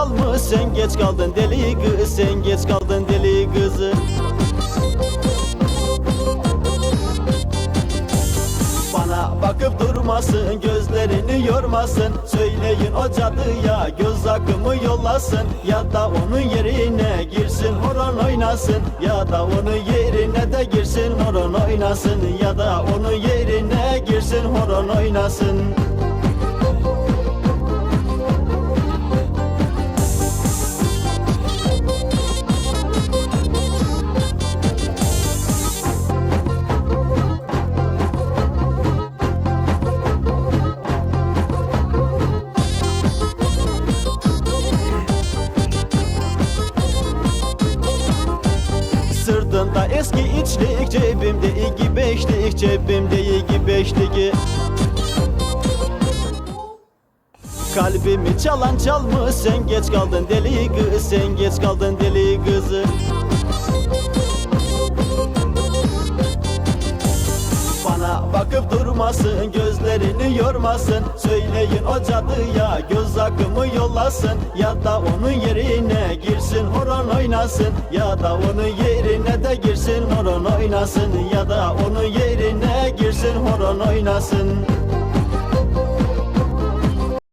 çalmış sen geç kaldın deli kız sen geç kaldın deli kızı. Bana bakıp durmasın gözlerini yormasın. Söyleyin o cadıya göz akımı yollasın. Ya da onun yerine girsin horon oynasın. Ya da onun yerine de girsin horon oynasın. Ya da onun yerine girsin horon oynasın Sırtında eski içlik cebimde iki beşlik cebimde iki beşlik. Kalbimi çalan çalmış sen geç kaldın deli kız sen geç kaldın deli durmasın gözlerini yormasın. Söyleyin o cadıya göz akımı yollasın. Ya da onun yerine girsin horon oynasın. Ya da onun yerine de girsin horon oynasın. Ya da onun yerine girsin horon oynasın